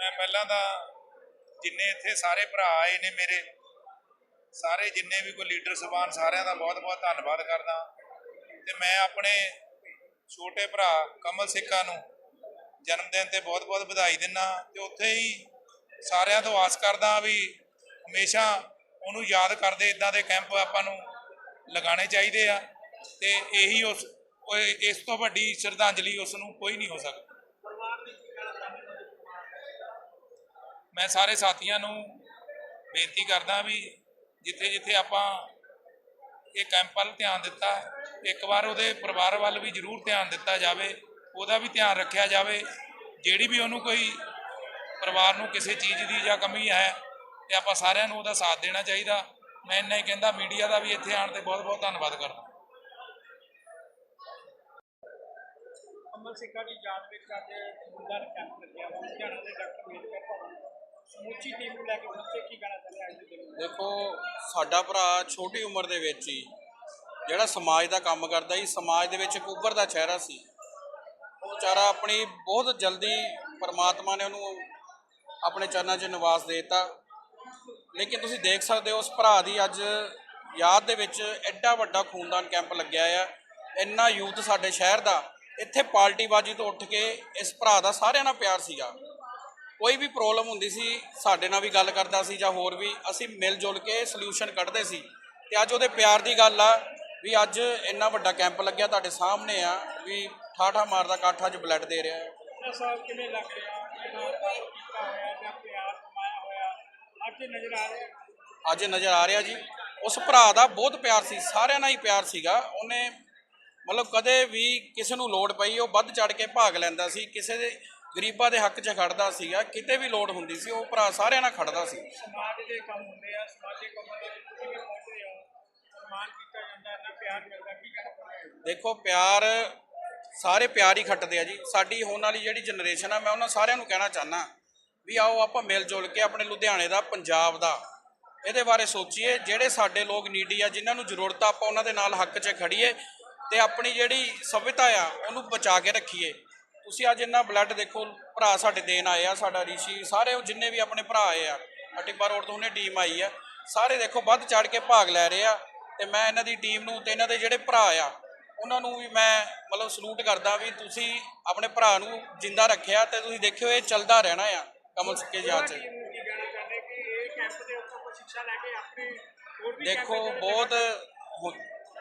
ਮੈਂ ਪਹਿਲਾਂ ਤਾਂ ਜਿੰਨੇ ਇੱਥੇ ਸਾਰੇ ਭਰਾ ਆਏ ਨੇ ਮੇਰੇ, ਸਾਰੇ ਜਿੰਨੇ ਵੀ ਕੋਈ ਲੀਡਰ ਸਬਾਨ ਸਾਰਿਆਂ ਦਾ ਬਹੁਤ-ਬਹੁਤ ਧੰਨਵਾਦ ਕਰਦਾ। ਤੇ ਮੈਂ ਆਪਣੇ ਛੋਟੇ ਭਰਾ ਕਮਲ ਸਿੱਕਾ ਨੂੰ ਜਨਮ ਦਿਨ ਤੇ ਬਹੁਤ-ਬਹੁਤ ਵਧਾਈ ਦਿੰਦਾ ਤੇ ਉੱਥੇ ਹੀ ਸਾਰਿਆਂ ਤੋਂ ਆਸ ਕਰਦਾ ਵੀ ਹਮੇਸ਼ਾ ਉਹਨੂੰ ਯਾਦ ਕਰਦੇ ਇਦਾਂ ਦੇ ਕੈਂਪ ਆਪਾਂ ਨੂੰ ਲਗਾਉਣੇ ਚਾਹੀਦੇ ਆ। ਤੇ ਇਹੀ ਉਸ ਇਸ ਤੋਂ ਵੱਡੀ ਸ਼ਰਧਾਂਜਲੀ ਉਸ ਨੂੰ ਕੋਈ ਨਹੀਂ ਹੋ ਸਕਦੀ। ਮੈਂ ਸਾਰੇ ਸਾਥੀਆਂ ਨੂੰ ਬੇਨਤੀ ਕਰਦਾ ਵੀ ਜਿੱਥੇ ਜਿੱਥੇ ਆਪਾਂ ਇਹ ਕੈਂਪ ਵੱਲ ਧਿਆਨ ਦਿੱਤਾ, ਇੱਕ ਵਾਰ ਉਹਦੇ ਪਰਿਵਾਰ ਵੱਲ ਵੀ ਜ਼ਰੂਰ ਧਿਆਨ ਦਿੱਤਾ ਜਾਵੇ, ਉਹਦਾ ਵੀ ਧਿਆਨ ਰੱਖਿਆ ਜਾਵੇ, ਜਿਹੜੀ ਵੀ ਉਹਨੂੰ ਕੋਈ ਪਰਿਵਾਰ ਨੂੰ ਕਿਸੇ ਚੀਜ਼ ਦੀ ਜਾਂ ਕਮੀ ਹੈ ਤੇ ਆਪਾਂ ਸਾਰਿਆਂ ਨੂੰ ਉਹਦਾ ਸਾਥ ਦੇਣਾ ਚਾਹੀਦਾ। ਮੈਂ ਇੰਨਾ ਹੀ ਕਹਿੰਦਾ, ਮੀਡੀਆ ਦਾ ਵੀ ਇੱਥੇ ਆਉਣ ਤੇ ਬਹੁਤ ਬਹੁਤ ਧੰਨਵਾਦ ਕਰਦਾ। ਅਮਰ ਸਿੰਘਾ ਦੀ ਯਾਦ ਵਿੱਚ ਅੱਜ ਮੁੰਡਾ ਕੈਂਪ ਲੱਗਿਆ ਵਾ ਲੁਧਿਆਣਾ ਦੇ ਡਾਕਟਰ ਅੰਬੇਦਕਰ ਭਵਨ। ਸਮੁੱਚੀ ਟੀਮ ਨੂੰ ਲੈ ਕੇ ਪਹੁੰਚੇ ਕੀ ਕਹਿਣਾ ਚਾਹੁੰਦੇ ਅੱਜ ਦੇ ਦਿਨ ਦੇਖੋ, ਸਾਡਾ ਭਰਾ ਛੋਟੀ ਉਮਰ ਦੇ ਵਿੱਚ ਹੀ ਜਿਹੜਾ ਸਮਾਜ ਦਾ ਕੰਮ ਕਰਦਾ ਸੀ, ਸਮਾਜ ਦੇ ਵਿੱਚ ਇੱਕ ਉੱਭਰਦਾ ਚਿਹਰਾ ਸੀ। ਉਹ ਵਿਚਾਰਾ ਆਪਣੀ ਬਹੁਤ ਜਲਦੀ ਪਰਮਾਤਮਾ ਨੇ ਉਹਨੂੰ ਆਪਣੇ ਚਰਨਾਂ 'ਚ ਨਿਵਾਸ ਦੇ ਦਿੱਤਾ। ਲੇਕਿਨ ਤੁਸੀਂ ਦੇਖ ਸਕਦੇ ਹੋ, ਉਸ ਭਰਾ ਦੀ ਅੱਜ ਯਾਦ ਦੇ ਵਿੱਚ ਐਡਾ ਵੱਡਾ ਖੂਨਦਾਨ ਕੈਂਪ ਲੱਗਿਆ ਆ। ਇੰਨਾ ਯੂਥ ਸਾਡੇ ਸ਼ਹਿਰ ਦਾ, ਇੱਥੇ ਪਾਰਟੀਬਾਜ਼ੀ ਤੋਂ ਉੱਠ ਕੇ ਇਸ ਭਰਾ ਦਾ ਸਾਰਿਆਂ ਨਾਲ ਪਿਆਰ ਸੀਗਾ। ਕੋਈ ਵੀ ਪ੍ਰੋਬਲਮ ਹੁੰਦੀ ਸੀ ਸਾਡੇ ਨਾਲ ਵੀ ਗੱਲ ਕਰਦਾ ਸੀ ਜਾਂ ਹੋਰ ਵੀ ਅਸੀਂ ਮਿਲ ਜੁਲ ਕੇ ਸੋਲੂਸ਼ਨ ਕੱਢਦੇ ਸੀ। ਤੇ ਅੱਜ ਉਹਦੇ ਪਿਆਰ ਦੀ ਗੱਲ ਆ ਵੀ ਅੱਜ ਇੰਨਾ ਵੱਡਾ ਕੈਂਪ ਲੱਗਿਆ ਤੁਹਾਡੇ ਸਾਹਮਣੇ ਆ ਵੀ ਠਾਠਾ ਮਾਰਦਾ ਕਾਠਾ 'ਚ ਬਲੱਡ ਦੇ ਰਿਹਾ। ਹੈ ਕਿਵੇਂ ਲੱਗ ਰਿਹਾ? ਅੱਜ ਨਜ਼ਰ ਆ ਰਿਹਾ? ਜੀ। ਉਸ ਭਰਾ ਦਾ ਬਹੁਤ ਪਿਆਰ ਸੀ ਸਾਰਿਆਂ ਨਾਲ ਹੀ ਪਿਆਰ ਸੀਗਾ। ਉਹਨੇ ਮਤਲਬ ਕਦੇ ਵੀ ਕਿਸੇ ਨੂੰ ਲੋੜ ਪਈ ਉਹ ਵੱਧ ਚੜ ਕੇ ਭਾਗ ਲੈਂਦਾ ਸੀ। ਕਿਸੇ ਦੇ ਗਰੀਬਾਂ ਦੇ ਹੱਕ 'ਚ ਖੜਦਾ ਸੀਗਾ ਕਿਤੇ ਵੀ ਲੋੜ ਹੁੰਦੀ ਸੀ ਉਹ ਭਰਾ ਸਾਰਿਆਂ ਨਾਲ ਖੜਦਾ ਸੀ। ਸਮਾਜ ਦੇ ਕੰਮ ਹੁੰਦੇ ਆ ਸਮਾਜਿਕ ਕੰਮਾਂ ਦੇ ਵਿੱਚ ਤੁਸੀਂ ਵੀ ਪਹੁੰਚਦੇ ਹੋ? ਸਨਮਾਨ ਕੀਤਾ ਜਾਂਦਾ ਇੰਨਾ ਪਿਆਰ ਮਿਲਦਾ ਕੀ ਹੋ? ਦੇਖੋ ਪਿਆਰ ਸਾਰੇ ਪਿਆਰ ਹੀ ਖੱਟਦੇ ਆ ਜੀ। ਸਾਡੀ ਹੋਣ ਵਾਲੀ ਜਿਹੜੀ ਜਨਰੇਸ਼ਨ ਆ ਮੈਂ ਉਹਨਾਂ ਸਾਰਿਆਂ ਨੂੰ ਕਹਿਣਾ ਚਾਹਨਾ ਵੀ ਆਓ ਆਪਾਂ ਮਿਲ ਜੁਲ ਕੇ ਆਪਣੇ ਲੁਧਿਆਣੇ ਦਾ ਪੰਜਾਬ ਦਾ ਇਹਦੇ ਬਾਰੇ ਸੋਚੀਏ। ਜਿਹੜੇ ਸਾਡੇ ਲੋਕ ਨੀਡੀ ਆ ਜਿਨ੍ਹਾਂ ਨੂੰ ਜ਼ਰੂਰਤ ਆ ਆਪਾਂ ਉਹਨਾਂ ਦੇ ਨਾਲ ਹੱਕ 'ਚ ਖੜੀਏ ਤੇ ਆਪਣੀ ਜਿਹੜੀ ਸਭਿਅਤਾ ਆ ਉਹਨੂੰ ਬਚਾ ਕੇ ਰੱਖੀਏ। ਤੁਸੀਂ ਅੱਜ ਇੰਨਾ ਬਲੱਡ ਦੇਖੋ ਭਰਾ ਸਾਡੇ ਦੇਣ ਆਏ ਆ ਸਾਡਾ ਰਿਸ਼ੀ ਸਾਰੇ ਉਹ ਜਿੰਨੇ ਵੀ ਆਪਣੇ ਭਰਾ ਆਏ ਆ ਅਟਿਬਾ ਰੋਡ ਤੋਂ ਉਹਨੇ ਟੀਮ ਆਈ ਆ। ਸਾਰੇ ਦੇਖੋ ਵੱਧ ਚੜ ਕੇ ਭਾਗ ਲੈ ਰਹੇ ਆ ਤੇ ਮੈਂ ਇਹਨਾਂ ਦੀ ਟੀਮ ਨੂੰ ਤੇ ਇਹਨਾਂ ਦੇ ਜਿਹੜੇ ਭਰਾ ਆ ਉਹਨਾਂ ਨੂੰ ਵੀ ਮੈਂ ਮਤਲਬ ਸਲੂਟ ਕਰਦਾ ਵੀ ਤੁਸੀਂ ਆਪਣੇ ਭਰਾ ਨੂੰ ਜਿੰਦਾ ਰੱਖਿਆ ਤੇ ਤੁਸੀਂ ਦੇਖਿਓ ਇਹ ਚੱਲਦਾ ਰਹਿਣਾ ਆ ਕਮਲ ਸਿੱਕੇ ਜਾਤ ਚ। ਦੇਖੋ ਬਹੁਤ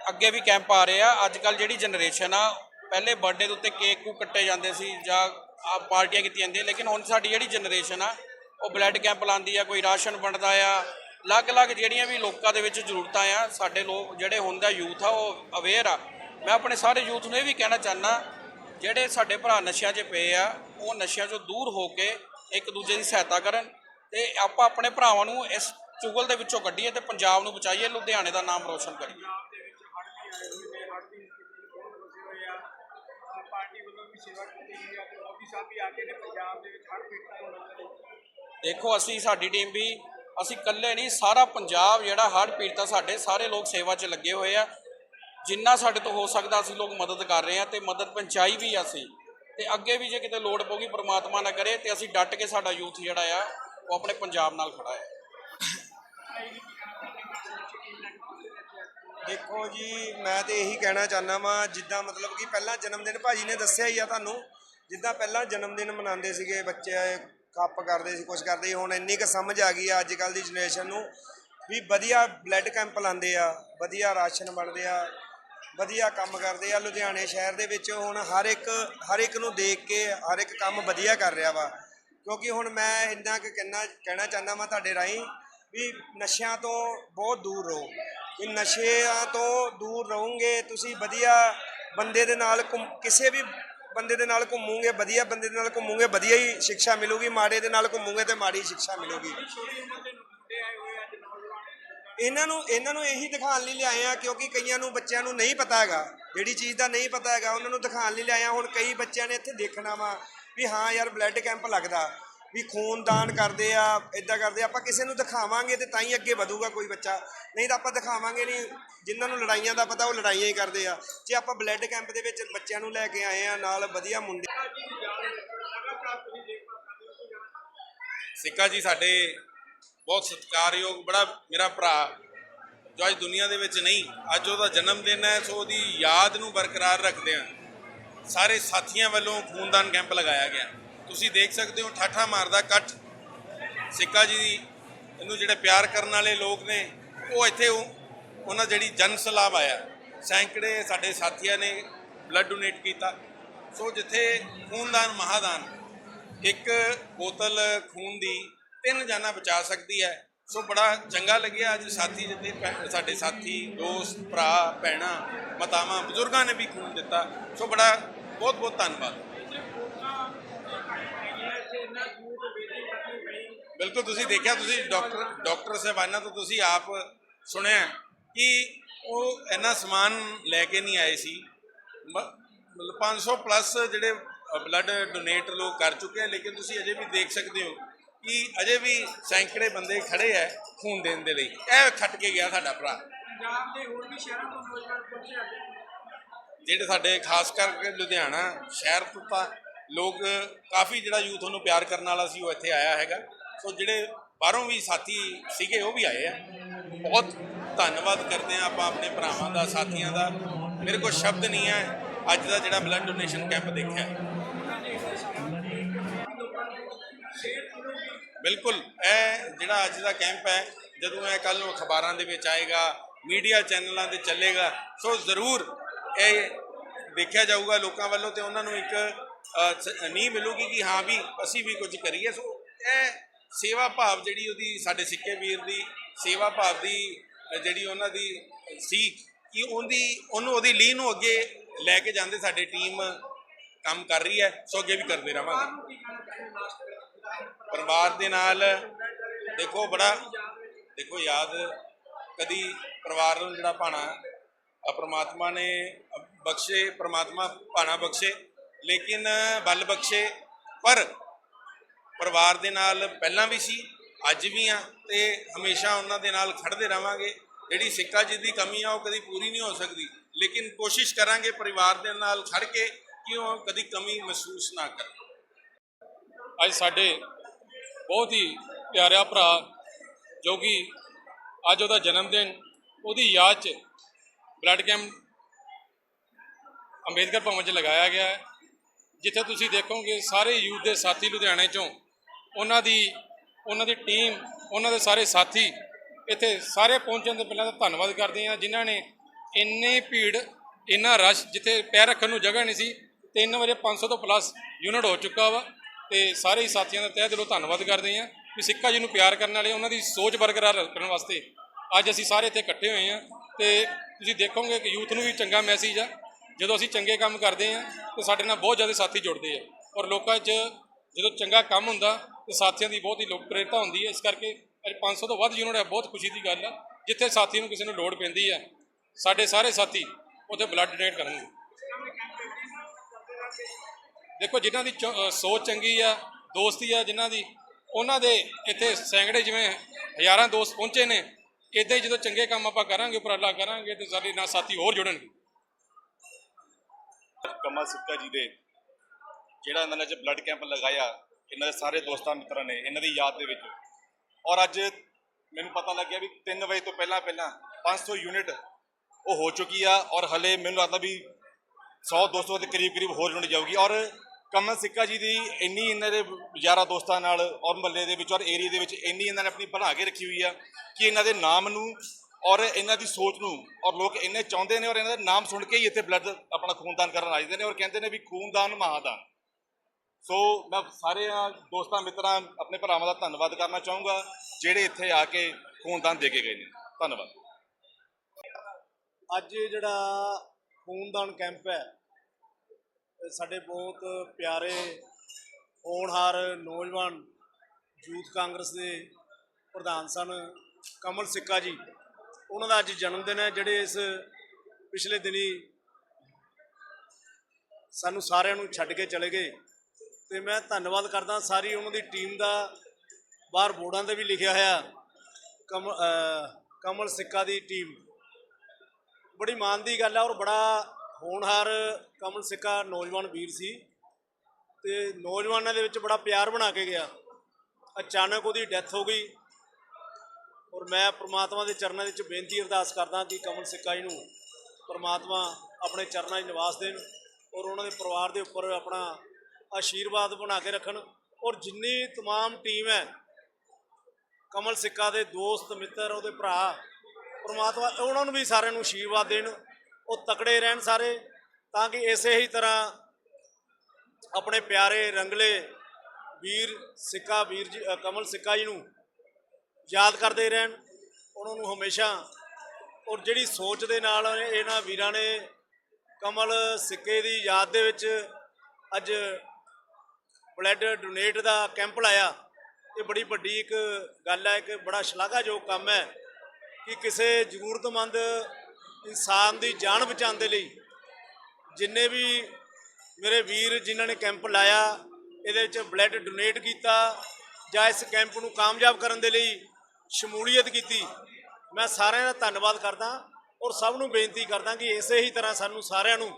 ਅੱਗੇ ਵੀ ਕੈਂਪ ਆ ਰਹੇ ਆ। ਅੱਜ ਕੱਲ ਜਿਹੜੀ ਜਨਰੇਸ਼ਨ ਆ ਪਹਿਲੇ ਬਰਥਡੇ ਦੇ ਉੱਤੇ ਕੇਕ ਕੂ ਕੱਟੇ ਜਾਂਦੇ ਸੀ ਜਾਂ ਆ ਪਾਰਟੀਆਂ ਕੀਤੀਆਂ ਜਾਂਦੀਆਂ, ਲੇਕਿਨ ਹੁਣ ਸਾਡੀ ਜਿਹੜੀ ਜਨਰੇਸ਼ਨ ਆ, ਉਹ ਬਲੱਡ ਕੈਂਪ ਲਾਉਂਦੀ ਆ, ਕੋਈ ਰਾਸ਼ਨ ਵੰਡਦਾ ਆ, ਅਲੱਗ-ਅਲੱਗ ਜਿਹੜੀਆਂ ਵੀ ਲੋਕਾਂ ਦੇ ਵਿੱਚ ਜ਼ਰੂਰਤਾਂ ਆ, ਸਾਡੇ ਲੋਕ ਜਿਹੜੇ ਹੁਣ ਦਾ ਯੂਥ ਆ, ਉਹ ਅਵੇਅਰ ਆ। ਮੈਂ ਆਪਣੇ ਸਾਰੇ ਯੂਥ ਨੂੰ ਇਹ ਵੀ ਕਹਿਣਾ ਚਾਹਨਾ ਜਿਹੜੇ ਸਾਡੇ ਭਰਾ ਨਸ਼ਿਆਂ 'ਚ ਪਏ ਆ, ਉਹ ਨਸ਼ਿਆਂ 'ਚੋਂ ਦੂਰ ਹੋ ਕੇ ਇੱਕ ਦੂਜੇ ਦੀ ਸਹਾਇਤਾ ਕਰਨ ਤੇ ਆਪਾਂ ਆਪਣੇ ਭਰਾਵਾਂ ਨੂੰ ਇਸ ਚੁਗਲ ਦੇ ਵਿੱਚੋਂ ਕੱਢੀਏ ਤੇ ਪੰਜਾਬ ਨੂੰ ਬਚਾਈਏ, ਲੁਧਿਆਣੇ ਦਾ ਨਾਮ ਰੋਸ਼ਨ ਕਰੀਏ ਪੰਜਾਬ ਦੇ ਵਿੱਚ ਹੜ੍ਹ ਵੀ ਆਏ ਹੋਏ ਨੇ ਹੜ੍ਹ ਦੀ ਸਥਿਤੀ ਬਹੁਤ ਵਸੇ ਹੋਏ ਆ ਆਹ ਪਾਰਟੀ ਵੱਲੋਂ ਵੀ ਸੇਵਾ ਕੀਤੀ ਗਈ ਆ ਤੇ ਮੋਦੀ ਸਾਹਿਬ ਵੀ ਆ ਕੇ ਨੇ ਪੰਜਾਬ ਦੇ ਵਿੱਚ ਹੜ੍ਹ ਪੀੜਤਾਂ ਨੂੰ ਮਦਦ ਲਈ ਦੇਖੋ ਅਸੀਂ ਸਾਡੀ ਟੀਮ ਵੀ ਅਸੀਂ ਇਕੱਲੇ ਨਹੀਂ ਸਾਰਾ ਪੰਜਾਬ ਜਿਹੜਾ ਹੜ੍ਹ ਪੀੜਤਾ ਸਾਡੇ ਸਾਰੇ ਲੋਕ ਸੇਵਾ 'ਚ ਲੱਗੇ ਹੋਏ ਆ। ਜਿੰਨਾ ਸਾਡੇ ਤੋਂ ਹੋ ਸਕਦਾ ਅਸੀਂ ਲੋਕ ਮਦਦ ਕਰ ਰਹੇ ਆ ਤੇ ਮਦਦ ਪਹੁੰਚਾਈ ਵੀ ਆ ਅਸੀਂ। ਤੇ ਅੱਗੇ ਵੀ ਜੇ ਕਿਤੇ ਲੋੜ ਪਊਗੀ ਪ੍ਰਮਾਤਮਾ ਨਾ ਕਰੇ ਤੇ ਅਸੀਂ ਡਟ ਕੇ ਸਾਡਾ ਯੂਥ ਜਿਹੜਾ ਆ ਉਹ ਆਪਣੇ ਪੰਜਾਬ ਨਾਲ ਖੜਾ ਹੈ ਦੇਖੋ ਜੀ, ਮੈਂ ਤੇ ਇਹੀ ਕਹਿਣਾ ਚਾਹੁੰਦਾ ਵਾਂ, ਜਿੱਦਾਂ ਮਤਲਬ ਕਿ ਪਹਿਲਾਂ ਜਨਮ ਦਿਨ ਭਾਜੀ ਨੇ ਦੱਸਿਆ ਹੀ ਆ ਤੁਹਾਨੂੰ, ਜਿੱਦਾਂ ਪਹਿਲਾਂ ਜਨਮ ਦਿਨ ਮਨਾਉਂਦੇ ਸੀਗੇ, ਬੱਚੇ ਕੱਪ ਕਰਦੇ ਸੀ ਕੁਝ ਕਰਦੇ ਸੀ, ਹੁਣ ਇੰਨੀ ਕੁ ਸਮਝ ਆ ਗਈ ਆ ਅੱਜ ਕੱਲ ਦੀ ਜਨਰੇਸ਼ਨ ਨੂੰ ਵੀ ਵਧੀਆ ਬਲੱਡ ਕੈਂਪ ਲਾਉਂਦੇ ਆ, ਵਧੀਆ ਰਾਸ਼ਨ ਵੰਡਦੇ ਆ, ਵਧੀਆ ਕੰਮ ਕਰਦੇ ਆ। ਲੁਧਿਆਣੇ ਸ਼ਹਿਰ ਦੇ ਵਿੱਚ ਹੁਣ ਹਰ ਇੱਕ ਹਰ ਇੱਕ ਨੂੰ ਦੇਖ ਕੇ, ਹਰ ਇੱਕ ਕੰਮ ਵਧੀਆ ਕਰ ਰਿਹਾ ਵਾ। ਕਿਉਂਕਿ ਹੁਣ ਮੈਂ ਇੰਨਾ ਕੁ ਕਹਿਣਾ ਕਹਿਣਾ ਚਾਹੁੰਦਾ ਵਾਂ ਤੁਹਾਡੇ ਰਾਹੀਂ ਵੀ ਨਸ਼ਿਆਂ ਤੋਂ ਬਹੁਤ ਦੂਰ ਰਹੋ। ਵੀ ਨਸ਼ਿਆਂ ਤੋਂ ਦੂਰ ਰਹੋਗੇ, ਤੁਸੀਂ ਵਧੀਆ ਬੰਦੇ ਦੇ ਨਾਲ ਘੁੰਮ- ਕਿਸੇ ਵੀ ਬੰਦੇ ਦੇ ਨਾਲ ਘੁੰਮੋਗੇ, ਵਧੀਆ ਬੰਦੇ ਦੇ ਨਾਲ ਘੁੰਮੋਗੇ, ਵਧੀਆ ਹੀ ਸਿੱਖਿਆ ਮਿਲੂਗੀ, ਮਾੜੇ ਦੇ ਨਾਲ ਘੁੰਮੋਗੇ ਤੇ ਮਾੜੀ ਸਿੱਖਿਆ ਮਿਲੂਗੀ। ਇਹਨਾਂ ਨੂੰ ਇਹਨਾਂ ਨੂੰ ਇਹੀ ਦਿਖਾਉਣ ਲਈ ਲਿਆਏ ਆ, ਕਿਉਂਕਿ ਕਈਆਂ ਨੂੰ ਬੱਚਿਆਂ ਨੂੰ ਨਹੀਂ ਪਤਾ ਹੈਗਾ। ਜਿਹੜੀ ਚੀਜ਼ ਦਾ ਨਹੀਂ ਪਤਾ ਹੈਗਾ, ਉਹਨਾਂ ਨੂੰ ਦਿਖਾਉਣ ਲਈ ਲਿਆਏ ਆ। ਹੁਣ ਕਈ ਬੱਚਿਆਂ ਨੇ ਇੱਥੇ ਦੇਖਣਾ ਵਾ ਵੀ ਹਾਂ ਯਾਰ, ਬਲੱਡ ਕੈਂਪ ਲੱਗਦਾ। ਵੀ ਖੂਨਦਾਨ ਕਰਦੇ ਆ ਇਦਾਂ ਕਰਦੇ ਆ, ਆਪਾਂ ਕਿਸੇ ਨੂੰ ਦਿਖਾਵਾਂਗੇ ਤੇ ਤਾਂ ਹੀ ਅੱਗੇ ਵਧੂਗਾ ਕੋਈ ਬੱਚਾ। ਨਹੀਂ ਤਾਂ ਆਪਾਂ ਦਿਖਾਵਾਂਗੇ ਨਹੀਂ, ਜਿਨ੍ਹਾਂ ਨੂੰ ਲੜਾਈਆਂ ਦਾ ਪਤਾ ਉਹ ਲੜਾਈਆਂ ਹੀ ਕਰਦੇ ਆ। ਜੇ ਆਪਾਂ ਬਲੱਡ ਕੈਂਪ ਦੇ ਵਿੱਚ ਬੱਚਿਆਂ ਨੂੰ ਲੈ ਕੇ ਆਏ ਆ, ਨਾਲ ਵਧੀਆ ਮੁੰਡੇ ਸਿੱਕਾ ਜੀ, ਸਾਡੇ ਬਹੁਤ ਸਤਿਕਾਰਯੋਗ, ਬੜਾ ਮੇਰਾ ਭਰਾ, ਜੋ ਅੱਜ ਦੁਨੀਆ ਦੇ ਵਿੱਚ ਨਹੀਂ, ਅੱਜ ਉਹਦਾ ਜਨਮ ਦਿਨ ਹੈ, ਸੋ ਉਹਦੀ ਯਾਦ ਨੂੰ ਬਰਕਰਾਰ ਰੱਖਦੇ ਹਾਂ ਸਾਰੇ ਸਾਥੀਆਂ ਵੱਲੋਂ ਖੂਨਦਾਨ ਕੈਂਪ ਲਗਾਇਆ ਗਿਆ। ਤੁਸੀਂ ਦੇਖ ਸਕਦੇ ਹੋ ਠਾਠਾ ਮਾਰਦਾ ਇਕੱਠ ਸਿੱਕਾ ਜੀ, ਇਹਨੂੰ ਜਿਹੜੇ ਪਿਆਰ ਕਰਨ ਵਾਲੇ ਲੋਕ ਨੇ, ਉਹ ਇੱਥੇ ਉਹ- ਉਹਨਾਂ ਜਿਹੜੀ ਜਨ ਸਲਾਹ ਆਇਆ। ਸੈਂਕੜੇ ਸਾਡੇ ਸਾਥੀਆਂ ਨੇ ਬਲੱਡ ਡੋਨੇਟ ਕੀਤਾ। ਸੋ ਜਿੱਥੇ ਖੂਨਦਾਨ, ਮਹਾਦਾਨ, ਇੱਕ ਬੋਤਲ ਖੂਨ ਦੀ ਤਿੰਨ ਜਾਨਾਂ ਬਚਾ ਸਕਦੀ ਹੈ। ਸੋ ਬੜਾ ਚੰਗਾ ਲੱਗਿਆ ਅੱਜ ਸਾਥੀ ਜਿੱਥੇ ਸਾਡੇ ਸਾਥੀ, ਦੋਸਤ, ਭਰਾ, ਭੈਣਾਂ, ਮਾਤਾਵਾਂ, ਬਜ਼ੁਰਗਾਂ ਨੇ ਵੀ ਖੂਨ ਦਿੱਤਾ। ਸੋ ਬੜਾ ਬਹੁਤ ਬਹੁਤ ਧੰਨਵਾਦ। ਬਿਲਕੁਲ ਤੁਸੀਂ ਦੇਖਿਆ ਤੁਸੀਂ ਡਾਕਟਰ ਡਾਕਟਰ ਸਾਹਿਬਾਨਾਂ ਤੋਂ ਤੁਸੀਂ ਆਪ ਸੁਣਿਆ ਕਿ ਉਹ ਇੰਨਾ ਸਮਾਨ ਲੈ ਕੇ ਨਹੀਂ ਆਏ ਸੀ। ਮਤਲਬ 500 ਪਲੱਸ ਜਿਹੜੇ ਬਲੱਡ ਡੋਨੇਟ ਲੋਕ ਕਰ ਚੁੱਕੇ ਆ ਲੇਕਿਨ ਤੁਸੀਂ ਅਜੇ ਵੀ ਦੇਖ ਸਕਦੇ ਹੋ ਕਿ ਅਜੇ ਵੀ ਸੈਂਕੜੇ ਬੰਦੇ ਖੜੇ ਆ ਖੂਨ ਦੇਣ ਦੇ ਲਈ। ਇਹ ਖੱਟ ਕੇ ਗਿਆ ਸਾਡਾ ਭਰਾ। ਪੰਜਾਬ ਦੇ ਹੋਰ ਵੀ ਸ਼ਹਿਰਾਂ ਤੋਂ ਨੌਜਵਾਨ ਪਹੁੰਚੇ ਅੱਜ ਜਿਹੜੇ ਸਾਡੇ ਖਾਸ ਕਰਕੇ ਲੁਧਿਆਣਾ ਸ਼ਹਿਰ ਤੋਂ ਤਾਂ ਲੋਕ ਕਾਫੀ ਜਿਹੜਾ ਯੂਥ ਉਹਨੂੰ ਪਿਆਰ ਕਰਨ ਵਾਲਾ ਸੀ ਉਹ ਇੱਥੇ ਆਇਆ ਹੈਗਾ। ਸੋ ਜਿਹੜੇ ਬਾਹਰੋਂ ਵੀ ਸਾਥੀ ਸੀਗੇ ਉਹ ਵੀ ਆਏ ਆ। ਬਹੁਤ ਧੰਨਵਾਦ ਕਰਦੇ ਆ ਆਪਾਂ ਆਪਣੇ ਭਰਾਵਾਂ ਦਾ ਸਾਥੀਆਂ ਦਾ। ਮੇਰੇ ਕੋਲ ਸ਼ਬਦ ਨਹੀਂ ਹੈ। ਅੱਜ ਦਾ ਜਿਹੜਾ ਬਲੱਡ ਡੋਨੇਸ਼ਨ ਕੈਂਪ ਦੇਖਿਆ ਬਿਲਕੁਲ ਇਹ ਜਿਹੜਾ ਅੱਜ ਦਾ ਕੈਂਪ ਹੈ ਜਦੋਂ ਇਹ ਕੱਲ ਨੂੰ ਅਖਬਾਰਾਂ ਦੇ ਵਿੱਚ ਆਏਗਾ ਮੀਡੀਆ ਚੈਨਲਾਂ ਤੇ ਚੱਲੇਗਾ ਸੋ ਜ਼ਰੂਰ ਇਹ ਦੇਖਿਆ ਜਾਊਗਾ ਲੋਕਾਂ ਵੱਲੋਂ ਤੇ ਉਹਨਾਂ ਨੂੰ ਇੱਕ ਅ, ਨੀਂਹ ਮਿਲੂਗੀ ਕਿ ਹਾਂ ਵੀ ਅਸੀਂ ਵੀ ਕੁਝ ਕਰੀਏ। ਸੋ ਇਹ ਸੇਵਾ ਭਾਵ ਜਿਹੜੀ ਉਹਦੀ ਸਾਡੇ ਸਿੱਕੇ ਵੀਰ ਦੀ ਸੇਵਾ ਭਾਵ ਦੀ ਜਿਹੜੀ ਉਹਨਾਂ ਦੀ ਸੀ ਕਿ ਉਹਦੀ, ਉਹਨੂੰ ਉਹਦੀ ਲੀਹ ਨੂੰ ਅੱਗੇ ਲੈ ਕੇ ਜਾਂਦੇ ਸਾਡੀ ਟੀਮ ਕੰਮ ਕਰ ਰਹੀ ਹੈ, ਸੋ ਅੱਗੇ ਵੀ ਕਰਦੇ ਰਵਾਂਗੇ ਪਰਿਵਾਰ ਦੇ ਨਾਲ ਦੇਖੋ ਬੜਾ, ਦੇਖੋ ਯਾਦ, ਕਦੀ ਪਰਿਵਾਰ ਨੂੰ ਜਿਹੜਾ ਭਾਣਾ ਪਰਮਾਤਮਾ ਨੇ ਬਖਸ਼ੇ, ਪਰਮਾਤਮਾ ਭਾਣਾ ਬਖਸ਼ੇ, ਲੇਕਿਨ ਬਲ ਬਖਸ਼ੇ, ਪਰ ਪਰਿਵਾਰ ਦੇ ਨਾਲ ਪਹਿਲਾਂ ਵੀ ਸੀ, ਅੱਜ ਵੀ ਆ ਤੇ ਹਮੇਸ਼ਾ ਉਹਨਾਂ ਦੇ ਨਾਲ ਖੜਦੇ ਰਵਾਂਗੇ ਜਿਹੜੀ ਸਿੱਕਾ ਜੀ ਦੀ ਕਮੀ ਆ, ਉਹ ਕਦੀ ਪੂਰੀ ਨਹੀਂ ਹੋ ਸਕਦੀ। ਲੇਕਿਨ ਕੋਸ਼ਿਸ਼ ਕਰਾਂਗੇ ਪਰਿਵਾਰ ਦੇ ਨਾਲ ਖੜ ਕੇ ਕਿ ਉਹ ਕਦੀ ਕਮੀ ਮਹਿਸੂਸ ਨਾ ਕਰਨ। ਅੱਜ ਸਾਡੇ ਬਹੁਤ ਹੀ ਪਿਆਰਾ ਭਰਾ ਜੋ ਕਿ ਅੱਜ ਉਹਦਾ ਜਨਮ ਦਿਨ, ਉਹਦੀ ਯਾਦ 'ਚ ਬਲੱਡ ਕੈਂਪ ਅੰਬੇਦਕਰ ਭਵਨ 'ਚ ਲਗਾਇਆ ਗਿਆ ਹੈ। ਜਿੱਥੇ ਤੁਸੀਂ ਦੇਖੋਗੇ ਸਾਰੇ ਯੂਥ ਦੇ ਸਾਥੀ ਲੁਧਿਆਣੇ 'ਚੋਂ ਉਹਨਾਂ ਦੀ ਉਹਨਾਂ ਦੀ ਟੀਮ ਉਹਨਾਂ ਦੇ ਸਾਰੇ ਸਾਥੀ ਇੱਥੇ ਸਾਰੇ ਪਹੁੰਚਣ ਤੋਂ ਪਹਿਲਾਂ ਤਾਂ ਧੰਨਵਾਦ ਕਰਦੇ ਹਾਂ ਜਿਨ੍ਹਾਂ ਨੇ ਇੰਨੀ ਭੀੜ, ਇੰਨਾ ਰਸ਼ ਜਿੱਥੇ ਪੈਰ ਰੱਖਣ ਨੂੰ ਜਗ੍ਹਾ ਨਹੀਂ ਸੀ 3 ਵਜੇ 500 ਤੋਂ ਪਲੱਸ ਯੂਨਿਟ ਹੋ ਚੁੱਕਾ ਵਾ ਤੇ ਸਾਰੇ ਹੀ ਸਾਥੀਆਂ ਦਾ ਤਹਿ ਦਿਲੋਂ ਧੰਨਵਾਦ ਕਰਦੇ ਹਾਂ ਕਿ ਸਿੱਕਾ ਜੀ ਨੂੰ ਪਿਆਰ ਕਰਨ ਵਾਲੇ ਉਹਨਾਂ ਦੀ ਸੋਚ ਬਰਕਰਾਰ ਰੱਖਣ ਵਾਸਤੇ ਅੱਜ ਅਸੀਂ ਸਾਰੇ ਇੱਥੇ ਇਕੱਠੇ ਹੋਏ ਹਾਂ ਤੇ ਤੁਸੀਂ ਦੇਖੋਗੇ ਕਿ ਯੂਥ ਨੂੰ ਵੀ ਚੰਗਾ ਮੈਸੇਜ ਆ। ਜਦੋਂ ਅਸੀਂ ਚੰਗੇ ਕੰਮ ਕਰਦੇ ਹਾਂ ਤੇ ਸਾਡੇ ਨਾਲ ਬਹੁਤ ਜ਼ਿਆਦਾ ਸਾਥੀ ਜੁੜਦੇ ਆ ਔਰ ਲੋਕਾਂ 'ਚ ਜਦੋਂ ਚੰਗਾ ਕੰਮ ਹੁੰਦਾ, ਤੇ ਸਾਥੀਆਂ ਦੀ ਬਹੁਤ ਹੀ ਲੋਕਪ੍ਰਿਯਤਾ ਹੁੰਦੀ ਹੈ। ਇਸ ਕਰਕੇ ਅੱਜ 500 ਤੋਂ ਵੱਧ ਯੂਨਿਟ ਹੈ, ਬਹੁਤ ਖੁਸ਼ੀ ਦੀ ਗੱਲ ਆ ਜਿੱਥੇ ਸਾਥੀ ਨੂੰ ਕਿਸੇ ਨੂੰ ਲੋੜ ਪੈਂਦੀ ਹੈ, ਸਾਡੇ ਸਾਰੇ ਸਾਥੀ ਉੱਥੇ ਬਲੱਡ ਡੋਨੇਟ ਕਰਨਗੇ। ਦੇਖੋ, ਜਿਨ੍ਹਾਂ ਦੀ ਚ- ਸੋਚ ਚੰਗੀ ਆ ਦੋਸਤੀ ਆ ਜਿਨ੍ਹਾਂ ਦੀ, ਉਹਨਾਂ ਦੇ ਇੱਥੇ ਸੈਂਕੜੇ ਜਿਵੇਂ ਹਜ਼ਾਰਾਂ ਦੋਸਤ ਪਹੁੰਚੇ ਨੇ, ਇਦਾਂ ਹੀ ਜਦੋਂ ਚੰਗੇ ਕੰਮ ਆਪਾਂ ਕਰਾਂਗੇ, ਉਪਰਾਲਾ ਕਰਾਂਗੇ, ਤੇ ਸਾਡੇ ਨਾਲ ਸਾਥੀ ਹੋਰ ਜੁੜਨਗੇ। ਕਮਲ ਸਿੱਕਾ ਜੀ ਦੇ ਜਿਹੜਾ ਇਹਨਾਂ ਨੇ ਅੱਜ ਬਲੱਡ ਕੈਂਪ ਲਗਾਇਆ, ਇਹਨਾਂ ਦੇ ਸਾਰੇ ਦੋਸਤਾਂ ਮਿੱਤਰਾਂ ਨੇ, ਇਹਨਾਂ ਦੀ ਯਾਦ ਦੇ ਵਿੱਚ। ਔਰ ਅੱਜ ਮੈਨੂੰ ਪਤਾ ਲੱਗਿਆ ਵੀ 3 ਵਜੇ ਤੋਂ ਪਹਿਲਾਂ ਪਹਿਲਾਂ 500 ਯੂਨਿਟ ਉਹ ਹੋ ਚੁੱਕੀ ਆ ਔਰ ਹਲੇ ਮੈਨੂੰ ਲੱਗਦਾ ਵੀ 100 200 ਦੇ ਕਰੀਬ ਕਰੀਬ ਹੋਰ ਯੂਨਿਟ ਜਾਊਗੀ। ਔਰ ਕਮਲ ਸਿੱਕਾ ਜੀ ਦੀ ਇੰਨੀ ਇਹਨਾਂ ਦੇ ਯਾਰਾਂ ਦੋਸਤਾਂ ਨਾਲ ਔਰ ਮਹੱਲੇ ਦੇ ਵਿੱਚ ਔਰ ਏਰੀਆ ਦੇ ਵਿੱਚ ਇੰਨੀ ਇਹਨਾਂ ਨੇ ਆਪਣੀ ਬਣਾ ਕੇ ਰੱਖੀ ਹੋਈ ਆ ਕਿ ਇਹਨਾਂ ਦੇ ਨਾਮ ਨੂੰ ਔਰ ਇਹਨਾਂ ਦੀ ਸੋਚ ਨੂੰ ਔਰ ਲੋਕ ਇੰਨੇ ਚਾਹੁੰਦੇ ਨੇ ਔਰ ਇਹਨਾਂ ਦਾ ਨਾਮ ਸੁਣ ਕੇ ਹੀ ਇੱਥੇ ਬਲੱਡ ਆਪਣਾ ਖੂਨਦਾਨ ਕਰਨ ਆ ਜਾਂਦੇ ਨੇ ਔਰ ਕਹਿੰਦੇ ਨੇ ਵੀ ਖੂਨਦਾਨ ਮਹਾਦਾਨ। ਸੋ ਮੈਂ ਸਾਰਿਆਂ, ਦੋਸਤਾਂ, ਮਿੱਤਰਾਂ, ਆਪਣੇ ਭਰਾਵਾਂ ਦਾ ਧੰਨਵਾਦ ਕਰਨਾ ਚਾਹੂੰਗਾ, ਜਿਹੜੇ ਇੱਥੇ ਆ ਕੇ ਖੂਨਦਾਨ ਦੇ ਕੇ ਗਏ ਨੇ। ਧੰਨਵਾਦ। ਅੱਜ ਜਿਹੜਾ ਖੂਨਦਾਨ ਕੈਂਪ ਹੈ, ਸਾਡੇ ਬਹੁਤ ਪਿਆਰੇ, ਹੋਣਹਾਰ ਨੌਜਵਾਨ ਯੂਥ ਕਾਂਗਰਸ ਦੇ ਪ੍ਰਧਾਨ ਸਨ, ਕਮਲ ਸਿੱਕਾ ਜੀ। ਉਹਨਾਂ ਦਾ ਅੱਜ ਜਨਮ ਦਿਨ ਹੈ, ਜਿਹੜੇ ਇਸ ਪਿਛਲੇ ਦਿਨੀ ਸਾਨੂੰ ਸਾਰਿਆਂ ਨੂੰ ਛੱਡ ਕੇ ਚਲੇ ਗਏ। ਤੇ ਮੈਂ ਧੰਨਵਾਦ ਕਰਦਾ ਸਾਰੀ ਉਹਨਾਂ ਦੀ ਟੀਮ ਦਾ। ਬਾਹਰ ਬੋਰਡਾਂ ਤੇ ਵੀ ਲਿਖਿਆ ਹੋਇਆ ਕਮ ਕਮਲ ਸਿੱਕਾ ਦੀ ਟੀਮ। ਬੜੀ ਮਾਣ ਦੀ ਗੱਲ ਹੈ ਔਰ ਬੜਾ ਹੋਣਹਾਰ ਕਮਲ ਸਿੱਕਾ ਨੌਜਵਾਨ ਵੀਰ ਸੀ। ਤੇ ਨੌਜਵਾਨਾਂ ਦੇ ਵਿੱਚ ਬੜਾ ਪਿਆਰ ਬਣਾ ਕੇ ਗਿਆ। ਅਚਾਨਕ ਉਹਦੀ ਡੈਥ ਹੋ ਗਈ। ਔਰ ਮੈਂ ਪ੍ਰਮਾਤਮਾ ਦੇ ਚਰਨਾਂ ਵਿੱਚ ਬੇਨਤੀ ਅਰਦਾਸ ਕਰਦਾ ਕਿ ਕਮਲ ਸਿੱਕਾ ਜੀ ਨੂੰ ਪ੍ਰਮਾਤਮਾ ਆਪਣੇ ਚਰਨਾਂ 'ਚ ਨਿਵਾਸ ਦੇਣ ਔਰ ਉਹਨਾਂ ਦੇ ਪਰਿਵਾਰ ਦੇ ਉੱਪਰ ਆਪਣਾ ਆਸ਼ੀਰਵਾਦ ਬਣਾ ਕੇ ਰੱਖਣ ਔਰ ਜਿੰਨੀ तमाम ਟੀਮ ਹੈ ਕਮਲ ਸਿੱਕਾ ਦੇ ਦੋਸਤ ਮਿੱਤਰ ਉਹਦੇ ਭਰਾ ਪ੍ਰਮਾਤਮਾ ਉਹਨਾਂ ਨੂੰ ਵੀ ਸਾਰਿਆਂ ਨੂੰ ਆਸ਼ੀਰਵਾਦ ਦੇਣ ਉਹ ਤਕੜੇ ਰਹਿਣ ਸਾਰੇ ਤਾਂ ਕਿ ਇਸੇ ਹੀ ਤਰ੍ਹਾਂ ਆਪਣੇ ਪਿਆਰੇ ਰੰਗਲੇ ਵੀਰ ਸਿੱਕਾ ਵੀਰ ਜੀ ਅ, ਕਮਲ ਸਿੱਕਾ ਜੀ ਨੂੰ ਯਾਦ ਕਰਦੇ ਰਹਿਣ ਉਹਨਾਂ ਨੂੰ ਹਮੇਸ਼ਾ ਔਰ ਜਿਹੜੀ ਸੋਚ ਦੇ ਨਾਲ ਇਹਨਾਂ ਵੀਰਾਂ ਨੇ ਕਮਲ ਸਿੱਕੇ ਦੀ ਯਾਦ ਦੇ ਵਿੱਚ ਅੱਜ ਬਲੱਡ ਡੋਨੇਟ ਦਾ ਕੈਂਪ ਲਾਇਆ। ਇਹ ਬੜੀ ਵੱਡੀ ਇੱਕ ਗੱਲ ਹੈ, ਇੱਕ ਬੜਾ ਸ਼ਲਾਘਾਯੋਗ ਕੰਮ ਹੈ ਕਿ ਕਿਸੇ ਜ਼ਰੂਰਤਮੰਦ ਇਨਸਾਨ ਦੀ ਜਾਨ ਬਚਾਉਣ ਦੇ ਲਈ ਜਿੰਨੇ ਵੀ ਮੇਰੇ ਵੀਰ ਜਿਨ੍ਹਾਂ ਨੇ ਕੈਂਪ ਲਾਇਆ, ਇਹਦੇ ਵਿੱਚ ਬਲੱਡ ਡੋਨੇਟ ਕੀਤਾ ਜਾਂ ਇਸ ਕੈਂਪ ਨੂੰ ਕਾਮਯਾਬ ਕਰਨ ਦੇ ਲਈ ਸ਼ਮੂਲੀਅਤ ਕੀਤੀ, ਮੈਂ ਸਾਰਿਆਂ ਦਾ ਧੰਨਵਾਦ ਕਰਦਾ ਔਰ ਸਭ ਨੂੰ ਬੇਨਤੀ ਕਰਦਾ ਕਿ ਇਸੇ ਹੀ ਤਰ੍ਹਾਂ ਸਾਨੂੰ ਸਾਰਿਆਂ ਨੂੰ